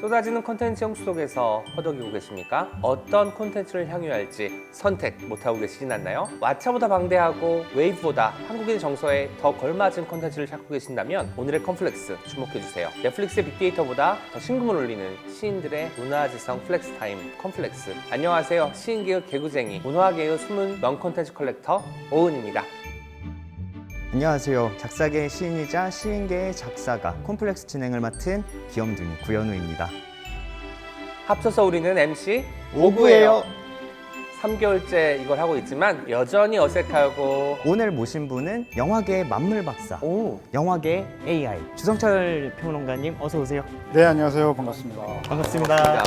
쏟아지는 콘텐츠 홍수 속에서 허덕이고 계십니까? 어떤 콘텐츠를 향유할지 선택 못하고 계시진 않나요? 왓챠보다 방대하고 웨이브보다 한국인 정서에 더 걸맞은 콘텐츠를 찾고 계신다면 오늘의 컴플렉스 주목해주세요. 넷플릭스의 빅데이터보다 더 신금을 울리는 시인들의 문화지성 플렉스 타임 컴플렉스. 안녕하세요. 시인계의 개구쟁이, 문화계의 숨은 명 콘텐츠 컬렉터 오은입니다. 안녕하세요. 작사계의 시인이자 시인계의 작사가 콤플렉스 진행을 맡은 귀염둥이 구현우입니다. 합쳐서 우리는 MC 오구예요. 3개월째 이걸 하고 있지만 여전히 어색하고 오늘 모신 분은 영화계의 만물 박사, 오 영화계의 AI 주성철 평론가님 어서 오세요. 네 안녕하세요 반갑습니다. 반갑습니다.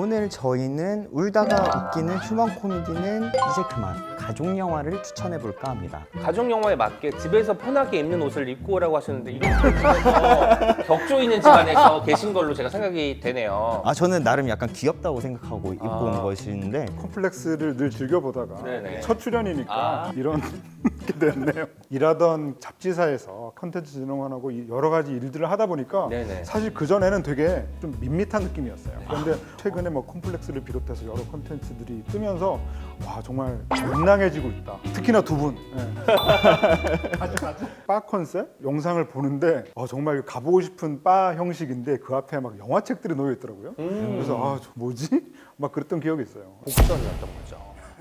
오늘 저희는 울다가 웃기는 휴먼 코미디는 이제 그만 가족 영화를 추천해 볼까 합니다. 가족 영화에 맞게 집에서 편하게 입는 옷을 입고 오라고 하셨는데 이런 집에서 격조 있는 집안에서 계신 걸로 제가 생각이 되네요. 아 저는 나름 약간 귀엽다고 생각하고 입고 아. 온 것인데 콤플렉스를 늘 즐겨보다가 네네. 첫 출연이니까 아. 이런 게 됐네요. 일하던 잡지사에서 컨텐츠 진흥원하고 이 여러 가지 일들을 하다 보니까 네네. 사실 그 전에는 되게 좀 밋밋한 느낌이었어요. 그런데 최근에 뭐 콤플렉스를 비롯해서 여러 컨텐츠들이 뜨면서 와 정말 명랑해지고 있다. 특히나 두 분. 예. 바 컨셉 영상을 보는데 어, 정말 가보고 싶은 바 형식인데 그 앞에 막 영화책들이 놓여 있더라고요. 음. 그래서 아, 저 뭐지? 막 그랬던 기억이 있어요. 복선이었던 거죠.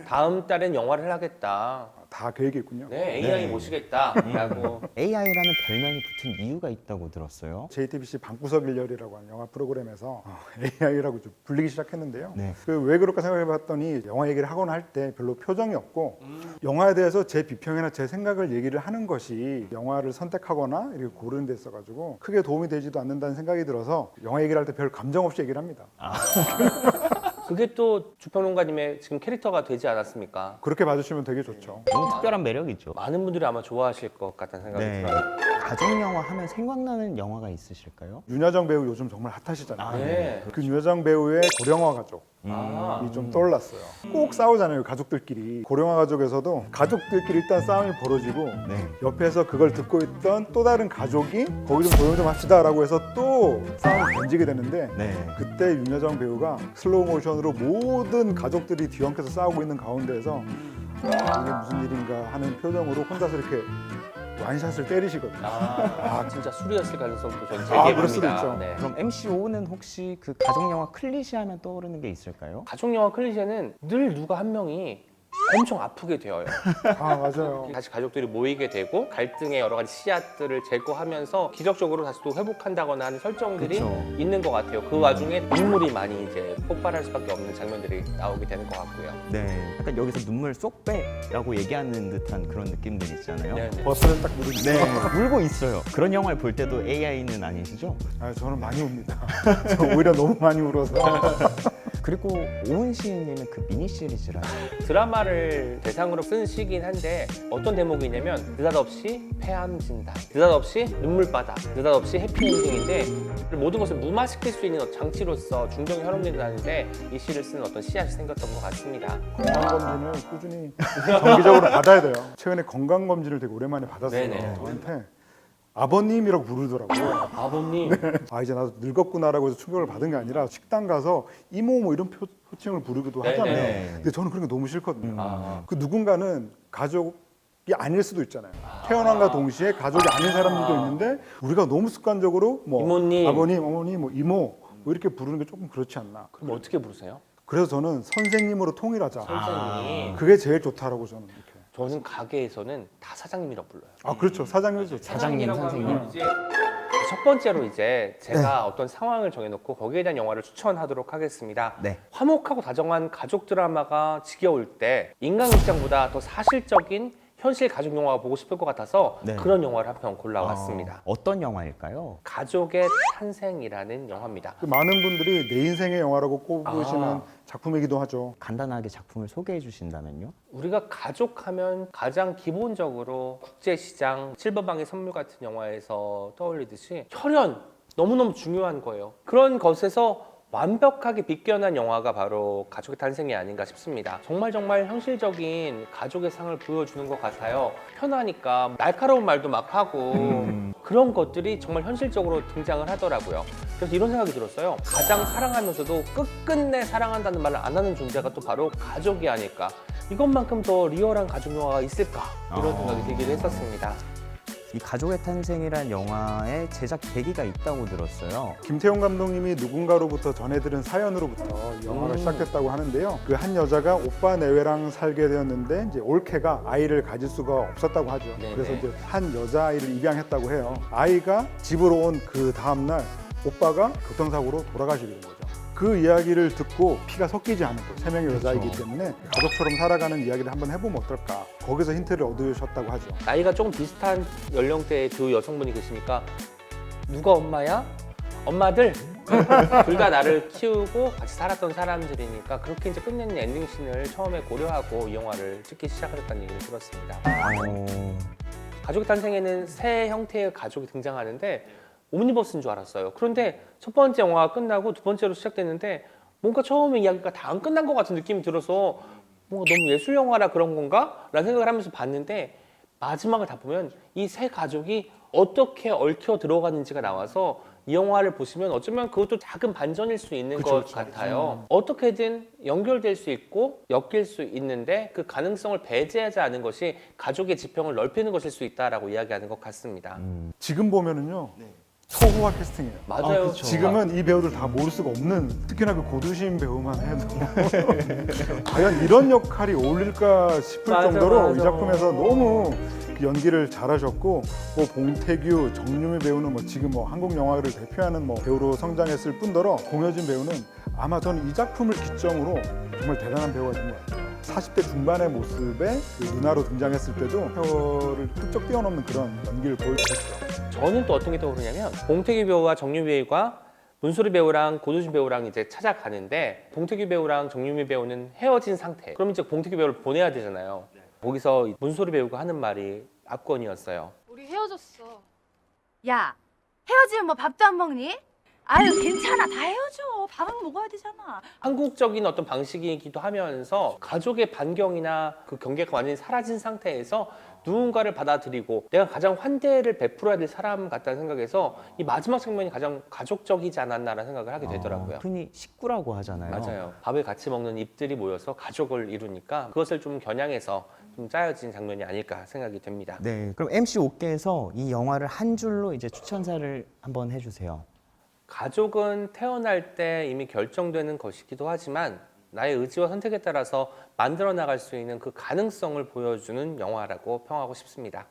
다음 달엔 영화를 하겠다. 다 계획이 있군요. 네, AI 네. 모시겠다라고. AI라는 별명이 붙은 이유가 있다고 들었어요. JTBC 방구석 일렬이라고 하는 영화 프로그램에서 어, AI라고 좀 불리기 시작했는데요. 네. 그 왜 그럴까 생각해봤더니 영화 얘기를 하거나 할 때 별로 표정이 없고 영화에 대해서 제 비평이나 제 생각을 얘기를 하는 것이 영화를 선택하거나 이렇게 고르는 데 있어가지고 크게 도움이 되지도 않는다는 생각이 들어서 영화 얘기를 할 때 별 감정 없이 얘기를 합니다. 그게 또 주평론가님의 지금 캐릭터가 되지 않았습니까? 그렇게 봐주시면 되게 좋죠. 너무 특별한 매력이죠. 많은 분들이 아마 좋아하실 것 같다는 생각이 네. 들어요. 가족 영화 하면 생각나는 영화가 있으실까요? 윤여정 배우 요즘 정말 핫하시잖아요. 아, 네. 그 윤여정 배우의 고령화 가족. 아. 이좀 떠올랐어요. 꼭 싸우잖아요, 가족들끼리. 고령화 가족에서도 가족들끼리 일단 싸움이 벌어지고 네. 옆에서 그걸 듣고 있던 또 다른 가족이 거기 좀 조용 좀 합시다라고 해서 또 싸움이 번지게 되는데 네. 그때 윤여정 배우가 슬로우 모션으로 모든 가족들이 뒤엉켜서 싸우고 있는 가운데에서 아, 이게 무슨 일인가 하는 표정으로 혼자서 이렇게 완샷을 때리시거든요. 아, 아, 진짜 술이었을 가능성도 전 아, 그럴 수도 제기해봅니다. 있죠. 네. 그럼 MC5는 혹시 그 가족 영화 클리셰 하면 떠오르는 게 있을까요? 가족 영화 클리셰는 늘 누가 한 명이 엄청 아프게 되어요. 아 맞아요. 다시 가족들이 모이게 되고 갈등의 여러 가지 씨앗들을 제거하면서 기적적으로 다시 또 회복한다거나 하는 설정들이 그쵸. 있는 것 같아요. 그 와중에 눈물이 많이 이제 폭발할 수밖에 없는 장면들이 나오게 되는 것 같고요. 네. 약간 여기서 눈물 쏙 빼라고 얘기하는 듯한 그런 느낌들 있잖아요. 네, 네. 버스를 딱 누르니까 네, 울고 있어요. 그런 영화를 볼 때도 AI는 아니시죠? 아, 저는 많이 웁니다. 저 오히려 너무 많이 울어서. 그리고 오은 시인님은 그 미니 시리즈라는 드라마를 대상으로 쓴 시긴 한데 어떤 대목이냐면 느닷없이 폐암 진단, 느닷없이 눈물바다, 느닷없이 해피엔딩인데 모든 것을 무마시킬 수 있는 장치로서 중정이 활용된다는데 이 시를 쓴 어떤 씨앗이 생겼던 것 같습니다. 건강검진을 꾸준히 정기적으로 받아야 돼요. 최근에 건강검진을 되게 오랜만에 받았어요. 네네. 저한테 아버님이라고 부르더라고요. 아버님, 아 이제 나도 늙었구나라고 해서 충격을 받은 게 아니라 식당 가서 이모 뭐 이런 표, 호칭을 부르기도 네네. 하잖아요. 네. 근데 저는 그런 게 너무 싫거든요. 아. 그 누군가는 가족이 아닐 수도 있잖아요. 태어난과 동시에 가족이 아닌 사람들도 있는데 우리가 너무 습관적으로 뭐 이모님. 아버님, 어머니, 뭐 이모 뭐 이렇게 부르는 게 조금 그렇지 않나. 그럼 어떻게 부르세요? 그래서 저는 선생님으로 통일하자. 선생님. 그게 제일 좋다라고 저는. 저는 가게에서는 다 사장님이라고 불러요. 아 그렇죠 사장님이죠. 사장님, 선생님. 하면 이제 첫 번째로 이제 제가 어떤 상황을 정해놓고 거기에 대한 영화를 추천하도록 하겠습니다. 네. 화목하고 다정한 가족 드라마가 지겨울 때 인간 극장보다 더 사실적인 현실 가족 영화가 보고 싶을 것 같아서 네. 그런 영화를 한 편 골라왔습니다. 어, 어떤 영화일까요? 가족의 탄생이라는 영화입니다. 그 많은 분들이 내 인생의 영화라고 꼽으시는 아. 작품이기도 하죠. 간단하게 작품을 소개해 주신다면요? 우리가 가족하면 가장 기본적으로 국제시장, 실버방의 선물 같은 영화에서 떠올리듯이 혈연 너무너무 중요한 거예요. 그런 것에서 완벽하게 비껴난 영화가 바로 가족의 탄생이 아닌가 싶습니다. 정말 정말 현실적인 가족의 상을 보여주는 것 같아요. 편하니까 날카로운 말도 막 하고 음. 그런 것들이 정말 현실적으로 등장을 하더라고요. 그래서 이런 생각이 들었어요. 가장 사랑하면서도 끝끝내 사랑한다는 말을 안 하는 존재가 또 바로 가족이 아닐까. 이것만큼 더 리얼한 가족 영화가 있을까 이런 아. 생각이 들기도 했었습니다. 이 가족의 탄생이란 영화의 제작 계기가 있다고 들었어요. 김태용 감독님이 누군가로부터 전해들은 사연으로부터 이 영화가 음. 시작됐다고 하는데요. 그 한 여자가 오빠 내외랑 살게 되었는데 이제 올케가 아이를 가질 수가 없었다고 하죠. 네네. 그래서 이제 한 여자 아이를 입양했다고 해요. 아이가 집으로 온 그 다음 날 오빠가 교통사고로 돌아가시게 된 거죠. 그 이야기를 듣고 피가 섞이지 않은 거세 명의 여자이기 그렇죠. 때문에 가족처럼 살아가는 이야기를 한번 해보면 어떨까. 거기서 힌트를 얻으셨다고 하죠. 나이가 조금 비슷한 연령대의 두 여성분이 계시니까 누가 엄마야? 엄마들 둘 다 나를 키우고 같이 살았던 사람들이니까 그렇게 이제 끝내는 엔딩씬을 처음에 고려하고 이 영화를 찍기 시작하셨다는 얘기를 들었습니다. 어... 가족 탄생에는 새 형태의 가족이 등장하는데 옴니버스인 줄 알았어요. 그런데 첫 번째 영화가 끝나고 두 번째로 시작됐는데 뭔가 처음에 이야기가 다 안 끝난 것 같은 느낌이 들어서 뭔가 너무 예술 영화라 그런 건가? 라는 생각을 하면서 봤는데 마지막을 다 보면 이 세 가족이 어떻게 얽혀 들어가는지가 나와서 이 영화를 보시면 어쩌면 그것도 작은 반전일 수 있는 그쵸, 것 그쵸. 같아요. 어떻게든 연결될 수 있고 엮일 수 있는데 그 가능성을 배제하지 않은 것이 가족의 지평을 넓히는 것일 수 있다라고 이야기하는 것 같습니다. 음. 지금 보면은요. 초호화 캐스팅이에요. 맞아요. 아, 그쵸. 지금은 이 배우들 다 모를 수가 없는 특히나 그 고두심 배우만 해도 과연 이런 역할이 어울릴까 싶을 맞아, 정도로 맞아. 이 작품에서 너무 그 연기를 잘하셨고 뭐 봉태규, 정유미 배우는 뭐 지금 뭐 한국 영화를 대표하는 뭐 배우로 성장했을 뿐더러 공효진 배우는 아마 저는 이 작품을 기점으로 정말 대단한 배우가 된 것 같아요. 40대 중반의 모습에 그 누나로 등장했을 때도 혀를 훌쩍 뛰어넘는 그런 연기를 보여주셨죠. 저는 또 어떤 게 떠오르냐면 봉태규 배우와 정유미 배우가 문소리 배우랑 고두진 배우랑 이제 찾아가는데 봉태규 배우랑 정유미 배우는 헤어진 상태. 그럼 이제 봉태규 배우를 보내야 되잖아요. 거기서 문소리 배우가 하는 말이 압권이었어요. 우리 헤어졌어. 야, 헤어지면 뭐 밥도 안 먹니? 아유, 괜찮아. 다 헤어져. 밥은 먹어야 되잖아. 한국적인 어떤 방식이기도 하면서 가족의 반경이나 그 경계가 완전히 사라진 상태에서 누군가를 받아들이고 내가 가장 환대를 베풀어야 될 사람 같다는 생각에서 이 마지막 장면이 가장 가족적이지 않았나라는 생각을 하게 되더라고요. 어, 흔히 식구라고 하잖아요. 맞아요. 밥을 같이 먹는 입들이 모여서 가족을 이루니까 그것을 좀 겨냥해서 좀 짜여진 장면이 아닐까 생각이 됩니다. 네, 그럼 MC 옥계에서 이 영화를 한 줄로 이제 추천사를 한번 해주세요. 가족은 태어날 때 이미 결정되는 것이기도 하지만 나의 의지와 선택에 따라서 만들어 나갈 수 있는 그 가능성을 보여주는 영화라고 평하고 싶습니다.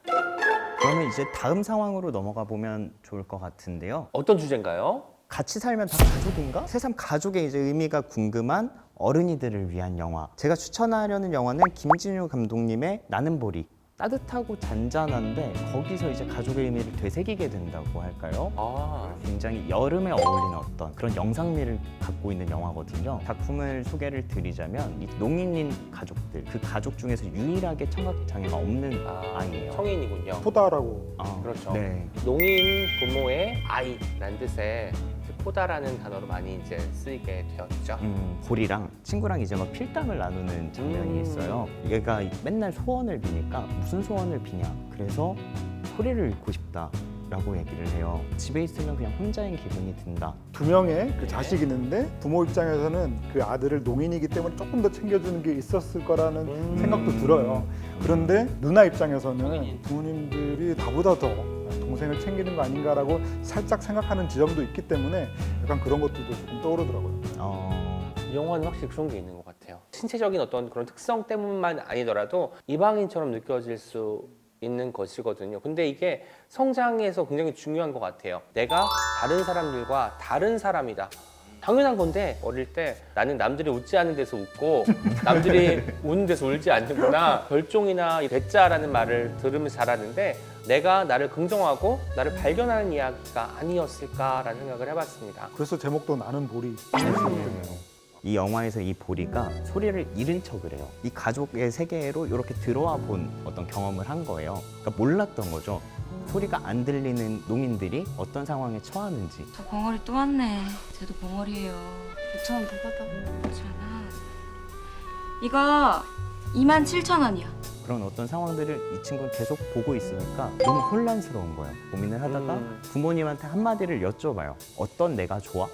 그러면 이제 다음 상황으로 넘어가 보면 좋을 것 같은데요. 어떤 주제인가요? 같이 살면 다 가족인가? 새삼 가족의 이제 의미가 궁금한 어른이들을 위한 영화. 제가 추천하려는 영화는 김진유 감독님의 나는 보리. 따뜻하고 잔잔한데 거기서 이제 가족의 의미를 되새기게 된다고 할까요? 아, 굉장히 여름에 어울리는 어떤 그런 영상미를 갖고 있는 영화거든요. 작품을 소개를 드리자면 이 농인인 가족들, 그 가족 중에서 유일하게 청각 장애가 없는 아 아이예요. 성인이군요. 포다라고 아, 그렇죠. 네. 농인 부모의 아이라는 뜻의 포다라는 단어로 많이 이제 쓰이게 되었죠. 음, 보리랑 친구랑 이제 막 필담을 나누는 장면이 음. 있어요. 얘가 맨날 소원을 비니까 무슨 소원을 비냐? 그래서 소리를 잃고 싶다. 라고 얘기를 해요. 집에 있으면 그냥 혼자인 기분이 든다. 두 명의 그 네. 자식이 있는데 부모 입장에서는 그 아들을 농인이기 때문에 조금 더 챙겨주는 게 있었을 거라는 음. 생각도 들어요. 그런데 누나 입장에서는. 부모님들이 나보다 더 동생을 챙기는 거 아닌가라고 살짝 생각하는 지점도 있기 때문에 약간 그런 것들도 조금 떠오르더라고요. 어, 이 영화는 확실히 그런 게 있는 것 같아요. 신체적인 어떤 그런 특성 때문만 아니더라도 이방인처럼 느껴질 수 있는 것이거든요. 근데 이게 성장에서 굉장히 중요한 것 같아요. 내가 다른 사람들과 다른 사람이다. 당연한 건데 어릴 때 나는 남들이 웃지 않는 데서 웃고 남들이 우는 데서 울지 않는구나 별종이나 이 대자라는 말을 들으면서 자라는데 내가 나를 긍정하고 나를 발견하는 이야기가 아니었을까라는 생각을 해봤습니다. 그래서 제목도 나는 보리. 네. 이 영화에서 이 보리가 소리를 잃은 척을 해요. 이 가족의 세계로 이렇게 들어와 본 어떤 경험을 한 거예요. 그러니까 몰랐던 거죠. 소리가 안 들리는 농민들이 어떤 상황에 처하는지. 저 봉어리 또 왔네. 쟤도 봉어리예요. 5천 원더 받아. 괜찮아. 이거 2만 7천 원이야. 그런 어떤 상황들을 이 친구는 계속 보고 있으니까 너무 혼란스러운 거예요. 고민을 하다가 음. 부모님한테 한마디를 여쭤봐요. 어떤 내가 좋아?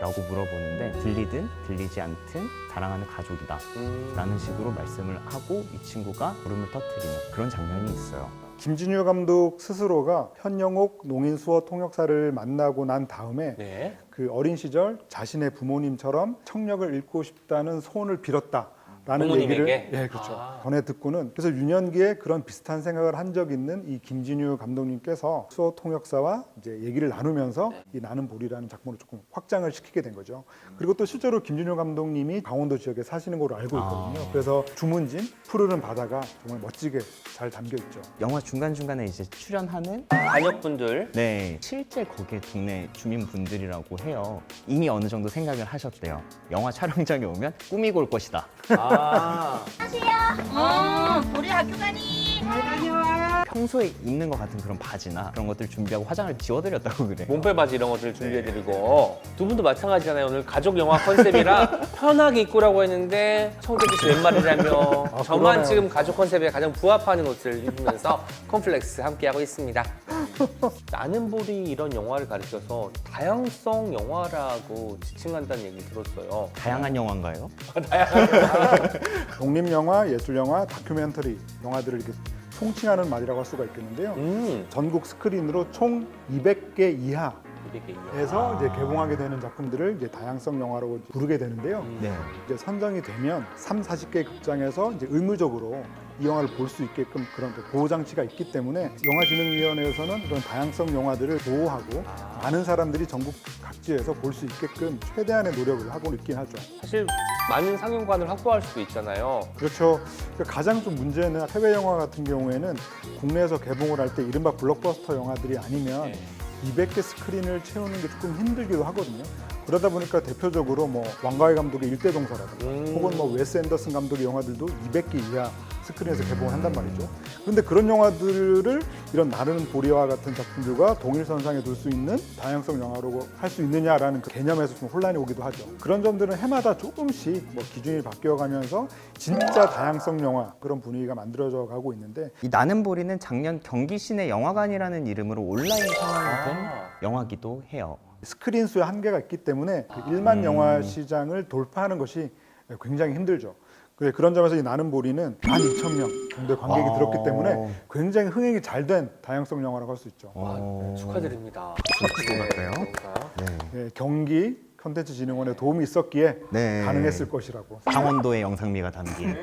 라고 물어보는데 들리든 들리지 않든 사랑하는 가족이다. 음. 라는 식으로 말씀을 하고 이 친구가 울음을 터뜨리는 그런 장면이 있어요. 김진유 감독 스스로가 현영옥 농인 수어 통역사를 만나고 난 다음에 네. 그 어린 시절 자신의 부모님처럼 청력을 읽고 싶다는 소원을 빌었다. 라는 부모님에게? 얘기를 예 그렇죠 아. 전해 듣고는 그래서 유년기에 그런 비슷한 생각을 한 적 있는 이 김진유 감독님께서 수어 통역사와 이제 얘기를 나누면서 네. 이 나는 보리라는 작품을 조금 확장을 시키게 된 거죠 그리고 또 실제로 김진유 감독님이 강원도 지역에 사시는 걸로 알고 있거든요 아. 그래서 주문진 푸르른 바다가 정말 멋지게 잘 담겨 있죠 영화 중간중간에 이제 출연하는 자녀분들 네 실제 거기에 동네 주민분들이라고 해요. 이미 어느 정도 생각을 하셨대요. 영화 촬영장에 오면 꾸미고 올 것이다. 아 어, 우리 학교 가니? 평소에 입는 것 같은 그런 바지나 그런 것들 준비하고 화장을 지워드렸다고 그래요. 몸빼 바지 이런 것들을 준비해드리고 두 분도 마찬가지잖아요. 오늘 가족 영화 컨셉이라 편하게 입고라고 했는데 청재기 웬 말이라며 아, 저만 그러네요. 지금 가족 컨셉에 가장 부합하는 옷을 입으면서 콤플렉스 함께하고 있습니다. 나는 볼이 이런 영화를 가르쳐서 다양성 영화라고 지칭한다는 얘기 들었어요. 다양한 영화인가요? 독립 영화, 예술 영화, 다큐멘터리 영화들을 이렇게 총칭하는 말이라고 할 수가 있겠는데요. 음, 전국 스크린으로 총 200개 이하에서 200개 이제 개봉하게 되는 작품들을 이제 다양성 영화라고 이제 부르게 되는데요. 네. 이제 선정이 되면 3, 40개 극장에서 이제 의무적으로 이 영화를 볼 수 있게끔 그런 또 보호 장치가 있기 때문에 영화진흥위원회에서는 그런 다양성 영화들을 보호하고 많은 사람들이 전국 각지에서 볼 수 있게끔 최대한의 노력을 하고 있긴 하죠. 사실 많은 상영관을 확보할 수도 있잖아요. 그렇죠. 그러니까 가장 좀 문제는 해외 영화 같은 경우에는 국내에서 개봉을 할 때 이른바 블록버스터 영화들이 아니면 네. 200개 스크린을 채우는 게 조금 힘들기도 하거든요. 그러다 보니까 대표적으로 뭐 왕가위 감독의 일대동서라든가 음. 혹은 뭐 웨스 앤더슨 감독의 영화들도 200개 이하 스크린에서 개봉을 한단 말이죠. 그런데 그런 영화들을 이런 나르는 보리와 같은 작품들과 동일선상에 둘 수 있는 다양성 영화로 할 수 있느냐라는 그 개념에서 좀 혼란이 오기도 하죠. 그런 점들은 해마다 조금씩 뭐 기준이 바뀌어가면서 진짜 다양성 영화 그런 분위기가 만들어져 가고 있는데 이 나는 보리는 작년 경기 시내 영화관이라는 이름으로 온라인 상영된 아. 영화기도 해요. 스크린 수의 한계가 있기 때문에 그 1만 음. 영화 시장을 돌파하는 것이 굉장히 힘들죠. 그래, 그런 점에서 이 나는 보리는 12,000명 정도의 관객이 아. 들었기 때문에 굉장히 흥행이 잘 된 다양성 영화라고 할 수 있죠. 와, 어. 축하드립니다. 그럴 것 같아요. 그런가요? 네. 예, 경기 컨텐츠진흥원의 도움이 있었기에 네. 가능했을 것이라고. 강원도의 영상미가 담긴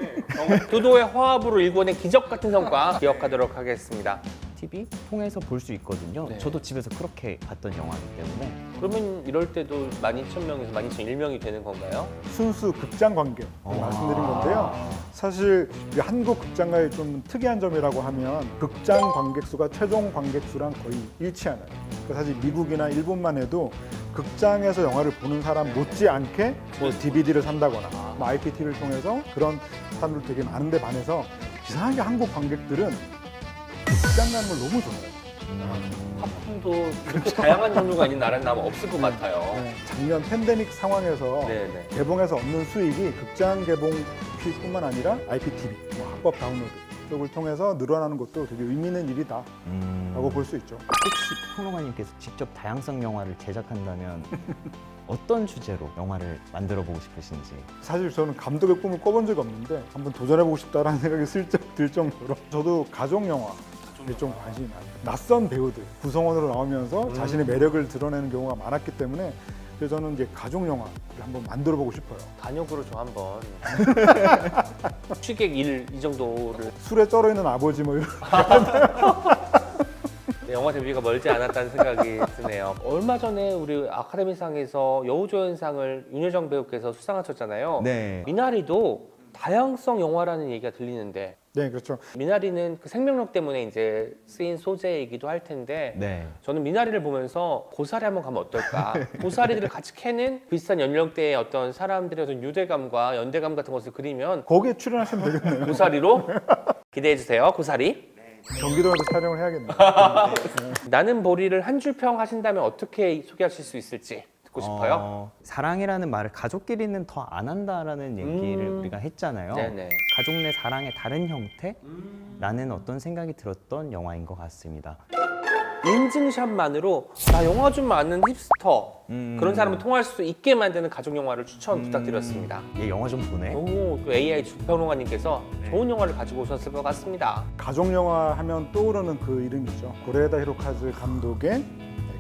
두 도의 화합으로 일궈낸 기적 같은 성과 기억하도록 하겠습니다. TV 통해서 볼 수 있거든요. 네. 저도 집에서 그렇게 봤던 영화이기 때문에 그러면 이럴 때도 12,000명에서 12,001명이 되는 건가요? 순수 극장 관객 어. 말씀드린 건데요. 사실 이 한국 극장가의 좀 특이한 점이라고 하면 극장 관객 수가 최종 관객 수랑 거의 일치하나요. 그러니까 사실 미국이나 일본만 해도 극장에서 영화를 보는 사람 못지않게 뭐 DVD를 산다거나 뭐 IPTV를 통해서 그런 사람들 되게 많은데 반해서 이상하게 한국 관객들은 극장 가는 걸 너무 좋아해요. 팝콘도 그렇게 다양한 종류가 있는 나라는 아마 없을 것 같아요. 네, 작년 팬데믹 상황에서 네네. 개봉해서 얻는 수익이 극장 개봉 피뿐만 아니라 IPTV, 뭐 합법 다운로드 쪽을 통해서 늘어나는 것도 되게 의미 있는 일이다라고 음, 볼수 있죠. 혹시 평론가님께서 직접 다양성 영화를 제작한다면 어떤 주제로 영화를 만들어 보고 싶으신지 사실 저는 감독의 꿈을 꿔본 적이 없는데 한번 도전해보고 싶다라는 생각이 슬쩍 들 정도로 저도 가족 영화 에좀 관심이 많아요. 낯선 배우들 구성원으로 나오면서 자신의 매력을 드러내는 경우가 많았기 때문에 그래서 저는 이제 가족 영화를 한번 만들어 보고 싶어요. 단역으로 저 한번 취객 1이 정도를 술에 쩔어 있는 아버지 뭐 이런 네, 영화 데뷔가 멀지 않았다는 생각이 드네요. 얼마 전에 우리 아카데미상에서 여우조연상을 윤여정 배우께서 수상하셨잖아요. 네. 미나리도 다양성 영화라는 얘기가 들리는데 네, 그렇죠. 미나리는 그 생명력 때문에 이제 쓰인 소재이기도 할 텐데 네. 저는 미나리를 보면서 고사리 한번 가면 어떨까? 고사리들을 같이 캐는 비슷한 연령대의 어떤 사람들의 어떤 유대감과 연대감 같은 것을 그리면 거기에 출연하시면 되겠네요. 고사리로 기대해 주세요. 고사리. 경기도에서 촬영을 해야겠네요. 나는 보리를 한 줄 평 하신다면 어떻게 소개하실 수 있을지 듣고 싶어요. 어, 사랑이라는 말을 가족끼리는 더 안 한다라는 얘기를 음. 우리가 했잖아요. 네네. 가족 내 사랑의 다른 형태라는 어떤 생각이 들었던 영화인 것 같습니다. 인증샷만으로 나 영화 좀 아는 힙스터 음. 그런 사람을 통할 수 있게 만드는 가족 영화를 추천 부탁드렸습니다. 얘 영화 좀 보네. 너무 또 AI 주평론가님께서 좋은 영화를 가지고 오셨을 것 같습니다. 가족 영화 하면 떠오르는 그 이름이죠. 고레다 히로카즈 감독의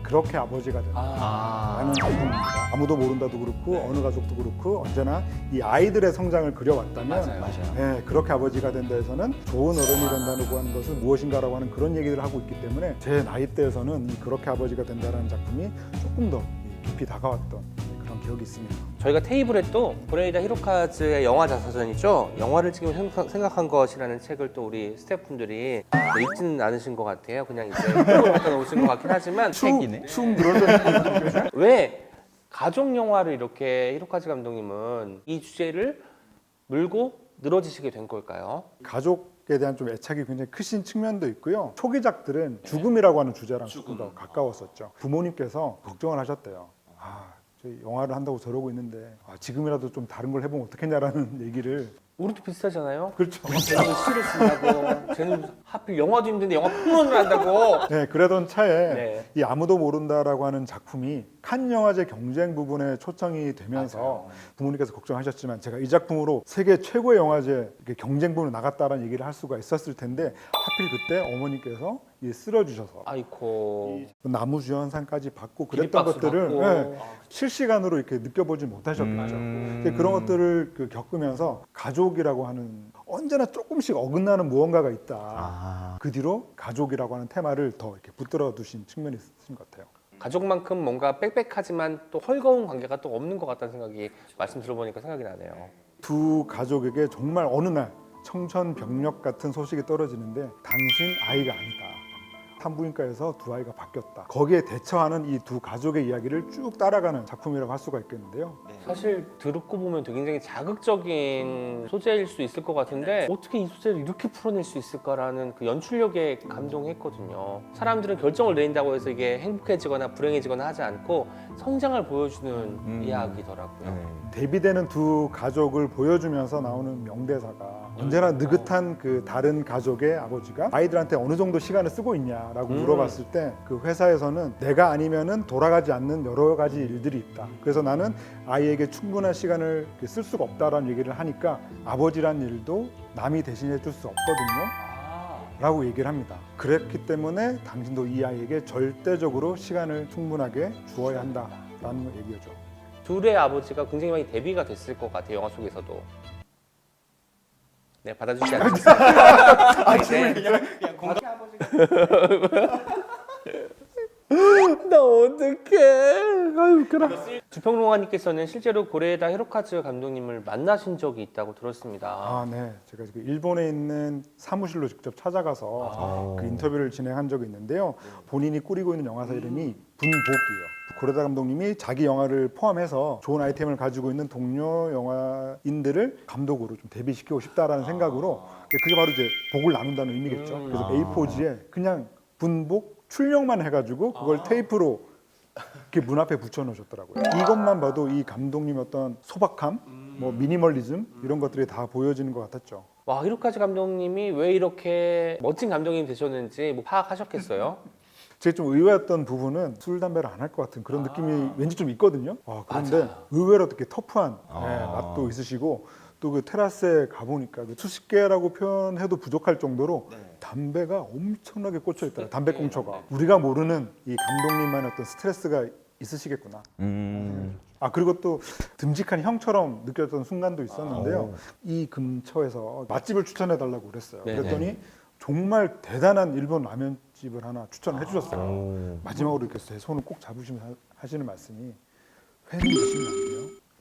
그렇게 아버지가 된다. 아, 라는 작품입니다. 아무도 모른다도 그렇고 어느 가족도 그렇고 언제나 이 아이들의 성장을 그려왔다면 맞아요. 맞아요. 네, 그렇게 아버지가 된다에서는 좋은 어른이 된다고 하는 것은 무엇인가라고 하는 그런 얘기를 하고 있기 때문에 제 나이대에서는 이 그렇게 아버지가 된다라는 작품이 조금 더 깊이 다가왔던 기억이 있습니다. 저희가 테이블에 또 브레이다 히로카즈의 영화 자서전이죠. 영화를 지금 생각- 생각한 것이라는 책을 또 우리 스태프분들이 뭐 읽지는 않으신 것 같아요. 그냥 이제 책으로 갖다 놓으신 것 같긴 하지만 책이네. 춤 그런 왜 가족 영화를 이렇게 히로카즈 감독님은 이 주제를 물고 늘어지시게 된 걸까요? 가족에 대한 좀 애착이 굉장히 크신 측면도 있고요. 초기작들은 죽음이라고 하는 주제랑 조금 더 가까웠었죠. 부모님께서 걱정을 하셨대요. 아, 저 영화를 한다고 저러고 있는데 아, 지금이라도 좀 다른 걸 해보면 어떻겠냐라는 얘기를 우리도 비슷하잖아요. 그렇죠. 쟤는 시를 쓴다고, 쟤는 하필 영화도 힘든데 영화 평론을 한다고. 네, 그러던 차에 네. 이 아무도 모른다라고 하는 작품이 칸 영화제 경쟁 부분에 초청이 되면서 부모님께서 걱정하셨지만 제가 이 작품으로 세계 최고의 영화제 경쟁 부분에 나갔다라는 얘기를 할 수가 있었을 텐데 하필 그때 어머니께서 이 쓸어주셔서 아이코. 나무 주연상까지 받고 그랬던 것들을. 네, 실시간으로 이렇게 느껴보지 못하셨겠죠. 음. 그런 것들을 그 겪으면서 가족 이라고 하는 언제나 조금씩 어긋나는 무언가가 있다. 아. 그 뒤로 가족이라고 하는 테마를 더 이렇게 붙들어 두신 측면이 있으신 것 같아요. 가족만큼 뭔가 빽빽하지만 또 헐거운 관계가 또 없는 것 같다는 생각이 말씀 들어보니까 생각이 나네요. 두 가족에게 정말 어느 날 청천벽력 같은 소식이 떨어지는데 당신 아이가 아니다. 산부인과에서 두 아이가 바뀌었다. 거기에 대처하는 이 두 가족의 이야기를 쭉 따라가는 작품이라고 할 수가 있겠는데요. 사실 듣고 보면 되게 굉장히 자극적인 소재일 수 있을 것 같은데 어떻게 이 소재를 이렇게 풀어낼 수 있을까라는 그 연출력에 감동했거든요. 사람들은 결정을 내린다고 해서 이게 행복해지거나 불행해지거나 하지 않고 성장을 보여주는 이야기더라고요. 네. 대비되는 두 가족을 보여주면서 나오는 명대사가 언제나 느긋한 그 다른 가족의 아버지가 아이들한테 어느 정도 시간을 쓰고 있냐라고 음. 물어봤을 때 그 회사에서는 내가 아니면은 돌아가지 않는 여러 가지 일들이 있다. 그래서 나는 아이에게 충분한 시간을 이렇게 쓸 수가 없다라는 얘기를 하니까 아버지란 일도 남이 대신해 줄 수 없거든요. 아, 라고 얘기를 합니다. 그랬기 때문에 당신도 이 아이에게 절대적으로 시간을 충분하게 주어야 한다라는 얘기죠. 둘의 아버지가 굉장히 많이 대비가 됐을 것 같아요. 영화 속에서도. 네, 받아주시지 않겠습니다. 아, 네. 나 어떡해. 아유, 웃겨라. 주평론가님께서는 실제로 고레에다 히로카즈 감독님을 만나신 적이 있다고 들었습니다. 아, 네. 제가 지금 일본에 있는 사무실로 직접 찾아가서 아. 그 인터뷰를 진행한 적이 있는데요. 본인이 꾸리고 있는 영화사 이름이 분복이에요. 고레다 감독님이 자기 영화를 포함해서 좋은 아이템을 가지고 있는 동료 영화인들을 감독으로 좀 데뷔시키고 싶다라는 생각으로 그게 바로 이제 복을 나눈다는 의미겠죠. 음. 그래서 아. A4지에 그냥 분복 출력만 해가지고 그걸 테이프로 이렇게 문 앞에 붙여놓으셨더라고요. 이것만 봐도 이 감독님의 어떤 소박함, 뭐 미니멀리즘 이런 것들이 다 보여지는 것 같았죠. 와, 히로카즈 감독님이 왜 이렇게 멋진 감독님이 되셨는지 뭐 파악하셨겠어요? 제가 좀 의외였던 부분은 술 담배를 안 할 것 같은 그런 느낌이 왠지 좀 있거든요. 와, 그런데 아. 맞아요. 의외로 되게 터프한 아. 네, 맛도 있으시고 또 그 테라스에 가보니까 그 수십 개라고 표현해도 부족할 정도로 네. 담배가 엄청나게 꽂혀 있더라고요. 네. 담배 꽁초가 우리가 모르는 이 감독님만의 어떤 스트레스가 있으시겠구나. 음. 아 그리고 또 듬직한 형처럼 느꼈던 순간도 있었는데요. 아. 이 근처에서 맛집을 추천해 달라고 그랬어요. 네네. 그랬더니 정말 대단한 일본 라면집을 하나 추천해 주셨어요. 오. 마지막으로 이렇게 제 손을 꼭 잡으시면서 하- 하시는 말씀이 회는 드시면 안 돼요.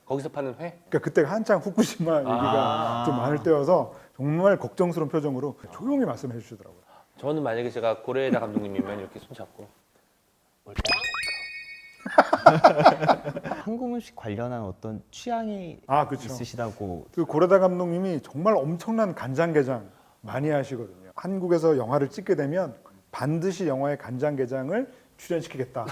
거기서 파는 회? 그러니까 그때가 한창 후쿠시마 얘기가 아. 좀 많을 때여서 정말 걱정스러운 표정으로 조용히 말씀해 주시더라고요. 저는 만약에 제가 고레에다 감독님이면 이렇게 손 잡고 뭘 한국 음식 관련한 어떤 취향이 아 그렇죠. 있으시다고 그 고레다 감독님이 정말 엄청난 간장게장 많이 하시거든요. 한국에서 영화를 찍게 되면 반드시 영화에 간장게장을 출연시키겠다.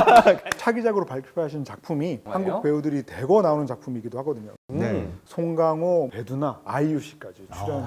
차기작으로 발표하신 작품이 정말요? 한국 배우들이 대거 나오는 작품이기도 하거든요. 네. 송강호, 배두나, 아이유 씨까지 출연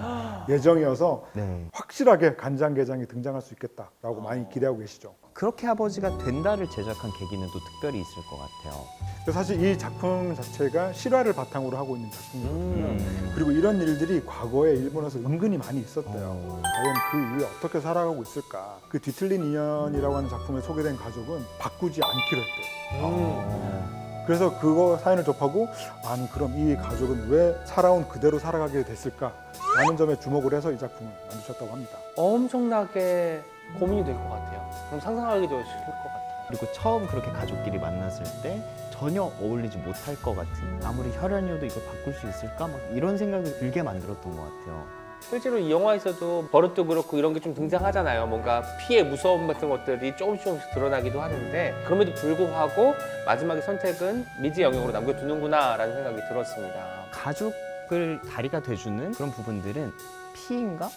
예정이어서 네. 확실하게 간장게장이 등장할 수 있겠다라고 많이 기대하고 계시죠. 그렇게 아버지가 된다를 제작한 계기는 또 특별히 있을 것 같아요. 근데 사실 이 작품 자체가 실화를 바탕으로 하고 있는 작품이거든요. 음. 그리고 이런 일들이 과거에 일본에서 은근히 많이 있었대요. 어. 과연 그 이후에 어떻게 살아가고 있을까? 그 뒤틀린 인연이라고 하는 작품에 소개된 가족은 바꾸지 않기로 했대요. 어. 그래서 그거 사연을 접하고 아니 그럼 이 가족은 왜 살아온 그대로 살아가게 됐을까? 라는 점에 주목을 해서 이 작품을 만드셨다고 합니다. 엄청나게 고민이 될 것 같아요. 그럼 상상하기도 싫을 것 같아요. 그리고 처음 그렇게 가족끼리 만났을 때 전혀 어울리지 못할 것 같은 아무리 혈연이어도 이걸 바꿀 수 있을까 막 이런 생각을 들게 만들었던 것 같아요. 실제로 이 영화에서도 버릇도 그렇고 이런 게 좀 등장하잖아요. 뭔가 피해 무서움 같은 것들이 조금씩 조금씩 드러나기도 하는데 그럼에도 불구하고 마지막에 선택은 미지 영역으로 남겨두는구나라는 생각이 들었습니다. 가족을 다리가 돼주는 그런 부분들은 피인가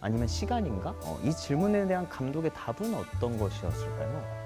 아니면 시간인가? 어, 이 질문에 대한 감독의 답은 어떤 것이었을까요?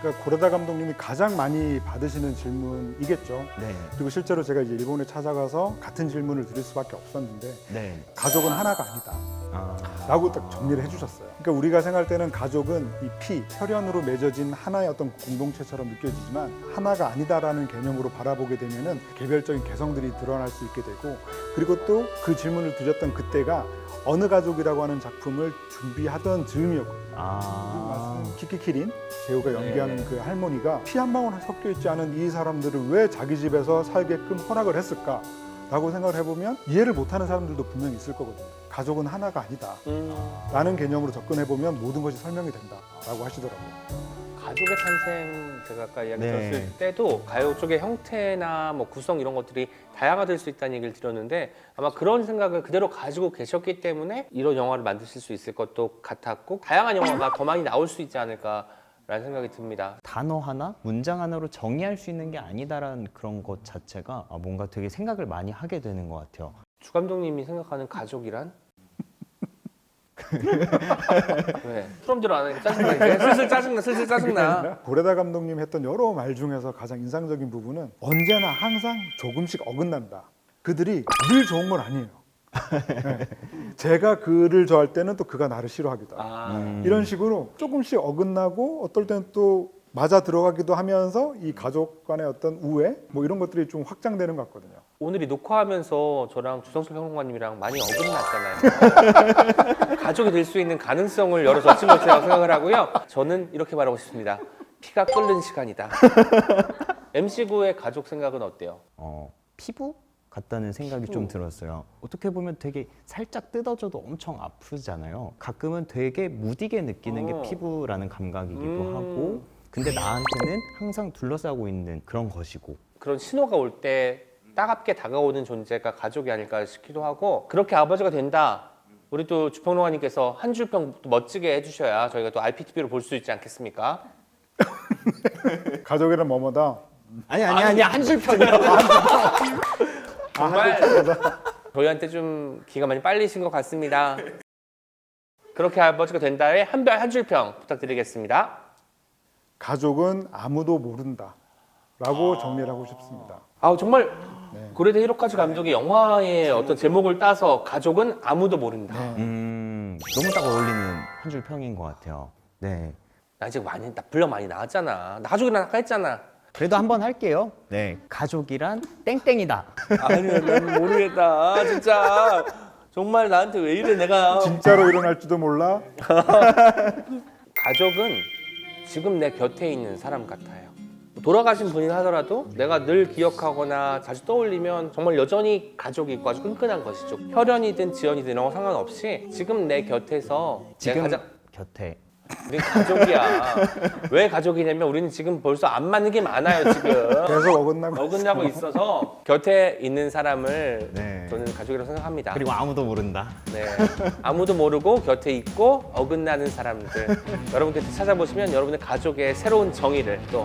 그러니까 고레다 감독님이 가장 많이 받으시는 질문이겠죠. 네, 그리고 실제로 제가 이제 일본에 찾아가서 같은 질문을 드릴 수밖에 없었는데 네. 가족은 하나가 아니다. 아, 라고 딱 정리를 해주셨어요. 그러니까 우리가 생각할 때는 가족은 이 피, 혈연으로 맺어진 하나의 어떤 공동체처럼 느껴지지만 하나가 아니다라는 개념으로 바라보게 되면은 개별적인 개성들이 드러날 수 있게 되고 그리고 또 그 질문을 드렸던 그때가 어느 가족이라고 하는 작품을 준비하던 즈음이었거든요. 아, 말씀 키키키린 배우가 연기하는 그 할머니가 피 한 방울 섞여 있지 않은 이 사람들을 왜 자기 집에서 살게끔 허락을 했을까? 라고 생각을 해보면 이해를 못하는 사람들도 분명히 있을 거거든요. 가족은 하나가 아니다. 음, 라는 개념으로 접근해보면 모든 것이 설명이 된다. 라고 하시더라고요. 가족의 탄생 제가 아까 이야기 네. 들었을 때도 가요 쪽의 형태나 뭐 구성 이런 것들이 다양화될 수 있다는 얘기를 드렸는데 아마 그런 생각을 그대로 가지고 계셨기 때문에 이런 영화를 만드실 수 있을 것도 같았고 다양한 영화가 더 많이 나올 수 있지 않을까 라는 생각이 듭니다. 단어 하나, 문장 하나로 정의할 수 있는 게 아니다라는 그런 것 자체가 아, 뭔가 되게 생각을 많이 하게 되는 것 같아요. 주 감독님이 생각하는 가족이란? 왜? 프롬대로 안 하니까 짜증나 슬슬 짜증나 슬슬 짜증나 고레다 감독님 했던 여러 말 중에서 가장 인상적인 부분은 언제나 항상 조금씩 어긋난다. 그들이 늘 좋은 건 아니에요. 네. 제가 그를 좋아할 때는 또 그가 나를 싫어하기도 하고 아, 음. 이런 식으로 조금씩 어긋나고 어떨 때는 또 맞아 들어가기도 하면서 이 가족 간의 어떤 우애 뭐 이런 것들이 좀 확장되는 것 같거든요. 오늘 이 녹화하면서 저랑 주성수 평론가님이랑 많이 어긋났잖아요 가족이 될 수 있는 가능성을 열어줬지 못했다고 생각을 하고요 저는 이렇게 말하고 싶습니다 피가 끓는 시간이다 MC9의 가족 생각은 어때요? 어, 피부 같다는 생각이 좀 들었어요. 어떻게 보면 되게 살짝 뜯어져도 엄청 아프잖아요. 가끔은 되게 무디게 느끼는 어. 게 피부라는 감각이기도 음. 하고, 근데 나한테는 항상 둘러싸고 있는 그런 것이고. 그런 신호가 올 때 따갑게 다가오는 존재가 가족이 아닐까 싶기도 하고 그렇게 아버지가 된다. 우리 또 주평론가님께서 한 줄평 또 멋지게 해주셔야 저희가 또 IPTV로 볼 수 있지 않겠습니까? 가족이란 뭐뭐다. 아니 아니 아니 한 줄평이요. 정말 저희한테 좀 기가 많이 빨리신 것 같습니다. 그렇게 아버지가 된다에 한별 한 줄평 부탁드리겠습니다. 가족은 아무도 모른다 라고 정리를 하고 싶습니다. 아 정말 네. 고레대 히로카즈 감독이 영화의 어떤 제목을 따서 가족은 아무도 모른다. 음, 너무 딱 어울리는 한 줄 평인 것 같아요. 네. 나 이제 많이 나 불러 많이 나왔잖아. 나 가족이랑 아까 했잖아. 그래도 한번 할게요. 네. 가족이란 땡땡이다. 아니야, 난 모르겠다. 진짜 정말 나한테 왜 이래 내가. 진짜로 일어날지도 몰라. 가족은 지금 내 곁에 있는 사람 같아요. 돌아가신 분이 하더라도 내가 늘 기억하거나 자주 떠올리면 정말 여전히 가족이 있고 아주 끈끈한 것이죠. 혈연이든 지연이든 이런 거 상관없이 지금 내 곁에서 지금 내가 가장 곁에 우린 가족이야. 왜 가족이냐면 우리는 지금 벌써 안 맞는 게 많아요 지금. 계속 어긋나고 어긋나고 있어서 곁에 있는 사람을 네. 저는 가족이라고 생각합니다. 그리고 아무도 모른다. 네. 아무도 모르고 곁에 있고 어긋나는 사람들. 여러분께서 찾아보시면 여러분의 가족의 새로운 정의를 또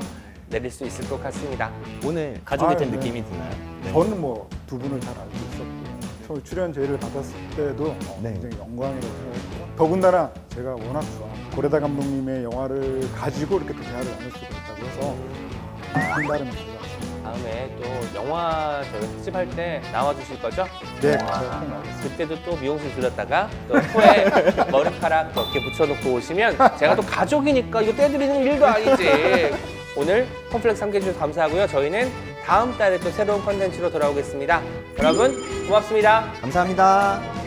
내릴 수 있을 것 같습니다. 오늘 가족이 아, 된 네. 느낌이 드나요? 네. 저는 뭐 두 분을 잘 알고 출연 제의를 받았을 때도 어, 네. 굉장히 영광이라고 생각했고요. 더군다나 제가 워낙 좋아 고레다 감독님의 영화를 가지고 이렇게 또 대화를 나눌 수가 있다고 해서 한달은 제가 다음에 또 영화 저희 특집할 때 나와주실 거죠? 네, 와, 제가 꼭 나오겠습니다. 그때도 또 미용실 들렀다가 또 코에 머리카락 이렇게 붙여놓고 오시면 제가 또 가족이니까 이거 떼드리는 일도 아니지. 오늘 컴플렉스 함께 해주셔서 감사하고요. 저희는 다음 달에 또 새로운 컨텐츠로 돌아오겠습니다. 여러분 고맙습니다. 감사합니다.